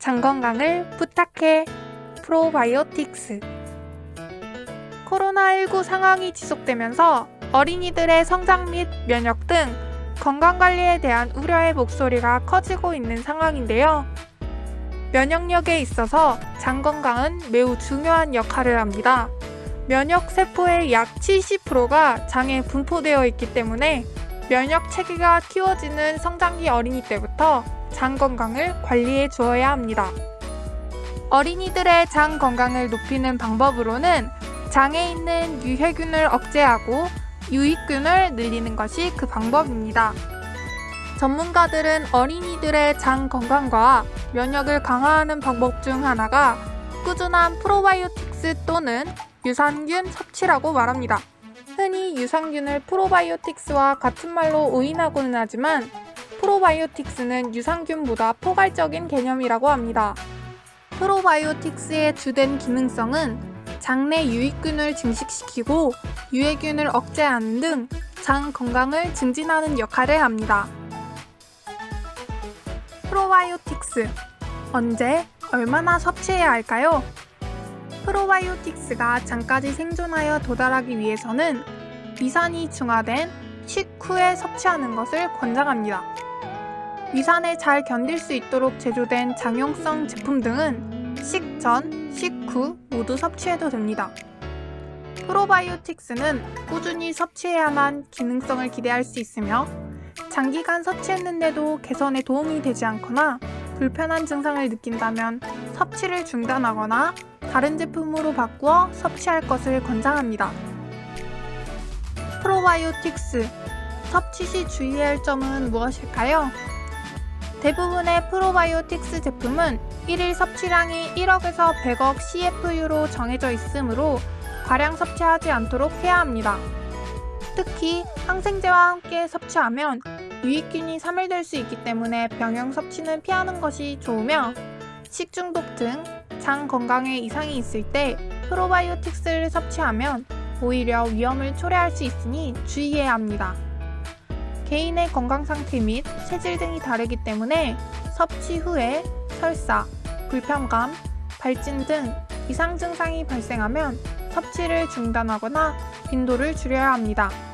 장 건강을 부탁해 프로바이오틱스 코로나19 상황이 지속되면서 어린이들의 성장 및 면역 등 건강관리에 대한 우려의 목소리가 커지고 있는 상황인데요. 면역력에 있어서 장 건강은 매우 중요한 역할을 합니다. 면역 세포의 약 70%가 장에 분포되어 있기 때문에 면역 체계가 키워지는 성장기 어린이 때부터 장 건강을 관리해 주어야 합니다. 어린이들의 장 건강을 높이는 방법으로는 장에 있는 유해균을 억제하고 유익균을 늘리는 것이 그 방법입니다. 전문가들은 어린이들의 장 건강과 면역을 강화하는 방법 중 하나가 꾸준한 프로바이오틱스 또는 유산균 섭취라고 말합니다. 흔히 유산균을 프로바이오틱스와 같은 말로 오인하고는 하지만 프로바이오틱스는 유산균보다 포괄적인 개념이라고 합니다. 프로바이오틱스의 주된 기능성은 장내 유익균을 증식시키고 유해균을 억제하는 등 장 건강을 증진하는 역할을 합니다. 프로바이오틱스 언제 얼마나 섭취해야 할까요? 프로바이오틱스가 장까지 생존하여 도달하기 위해서는 위산이 중화된 식후에 섭취하는 것을 권장합니다. 위산에 잘 견딜 수 있도록 제조된 장용성 제품 등은 식전, 식후 모두 섭취해도 됩니다. 프로바이오틱스는 꾸준히 섭취해야만 기능성을 기대할 수 있으며 장기간 섭취했는데도 개선에 도움이 되지 않거나 불편한 증상을 느낀다면 섭취를 중단하거나 다른 제품으로 바꾸어 섭취할 것을 권장합니다. 프로바이오틱스 섭취 시 주의해야 할 점은 무엇일까요? 대부분의 프로바이오틱스 제품은 1일 섭취량이 1억에서 100억 CFU로 정해져 있으므로 과량 섭취하지 않도록 해야 합니다. 특히 항생제와 함께 섭취하면 유익균이 사멸될 수 있기 때문에 병용 섭취는 피하는 것이 좋으며 식중독 등 장 건강에 이상이 있을 때 프로바이오틱스를 섭취하면 오히려 위험을 초래할 수 있으니 주의해야 합니다. 개인의 건강 상태 및 체질 등이 다르기 때문에 섭취 후에 설사, 불편감, 발진 등 이상 증상이 발생하면 섭취를 중단하거나 빈도를 줄여야 합니다.